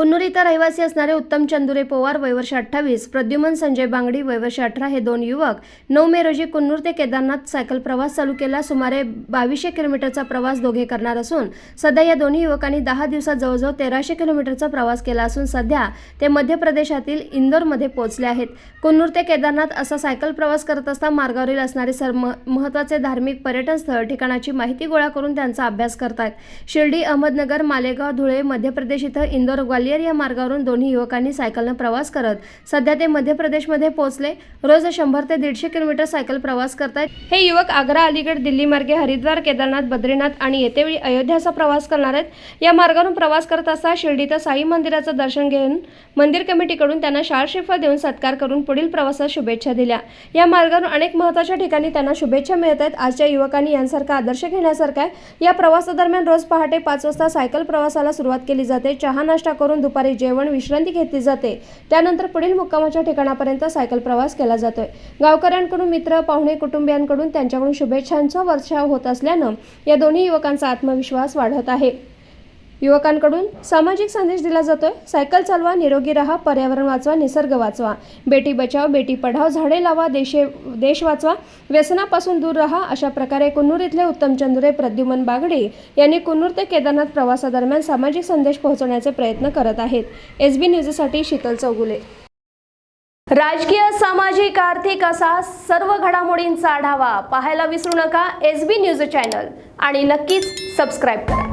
कुन्नूर इथं रहिवासी असणारे उत्तम चंदुरे पोवार वयवर्ष अठ्ठावीस प्रद्युमन संजय बांगडी वयवर्ष अठरा हे दोन युवक नऊ मे रोजी कुन्नूर ते केदारनाथ सायकल प्रवास चालू केला. सुमारे बावीसशे किलोमीटरचा प्रवास दोघे करणार असून सध्या या दोन्ही युवकांनी दहा दिवसात जवळजवळ तेराशे किलोमीटरचा प्रवास केला असून सध्या ते मध्य प्रदेशातील इंदोरमध्ये पोहोचले आहेत. कुन्नूर ते केदारनाथ असा सायकल प्रवास करत असता मार्गावरील असणारे सर महत्त्वाचे धार्मिक पर्यटन स्थळ ठिकाणाची माहिती गोळा करून त्यांचा अभ्यास करतात शिर्डी अहमदनगर मालेगाव धुळे मध्य प्रदेश इथं इंदोर ग्वालियर या मार्गावरून दोन्ही युवकांनी सायकलनं प्रवास करत सध्या ते मध्य प्रदेशमध्ये पोहोचले. रोज शंभर ते दीडशे किलोमीटर सायकल प्रवास करतात हे युवक आग्रा अलीगड दिल्ली मार्गे हरिद्वार केदारनाथ बद्रीनाथ आणि येतेवेळी अयोध्याचा प्रवास करणार आहेत. या मार्गावरून प्रवास करत असता शिर्डीत साई मंदिराचं दर्शन घेऊन मंदिर कमिटीकडून त्यांना शाळ देऊन सत्कार करून पुढील प्रवासात शुभेच्छा दिल्या. या मार्गावरून अनेक महत्त्वाच्या ठिकाणी त्यांना शुभेच्छा मिळत आहेत. आजच्या युवकांनी यांसारखा आदर्श घेण्यासारखा आहे. या प्रवासादरम्यान रोज पहाटे पाच वाजता सायकल प्रवासाला सुरुवात केली जाते. चहा नाश्ता करून दुपारी जेवण विश्रांती घेतली जाते. त्यानंतर पुढील मुक्कामाच्या ठिकाणापर्यंत सायकल प्रवास केला जातोय. गावकऱ्यांकडून मित्र पाहुणे कुटुंबियांकडून त्यांच्याकडून शुभेच्छांचा वर्षाव होत असल्यानं या दोन्ही युवकांचा आत्मविश्वास वाढत आहे. युवकांकडून सामाजिक संदेश दिला जातोय. सायकल चालवा निरोगी राहा पर्यावरण वाचवा निसर्ग वाचवा. बेटी बचाव बेटी पढाव झाडे लावा देशे देश वाचवा. व्यसनापासून दूर राहा अशा प्रकारे कुन्नूर इथले उत्तम चंदुरे प्रद्युमन बागडे यांनी कुन्नूर ते केदारनाथ प्रवासादरम्यान सामाजिक संदेश पोहोचवण्याचे प्रयत्न करत आहेत. एस बी न्यूजसाठी शीतल चौगुले. राजकीय सामाजिक आर्थिक असा सर्व घडामोडींचा आढावा पाहायला विसरू नका एस बी न्यूज चॅनल. आणि नक्कीच सबस्क्राईब करा.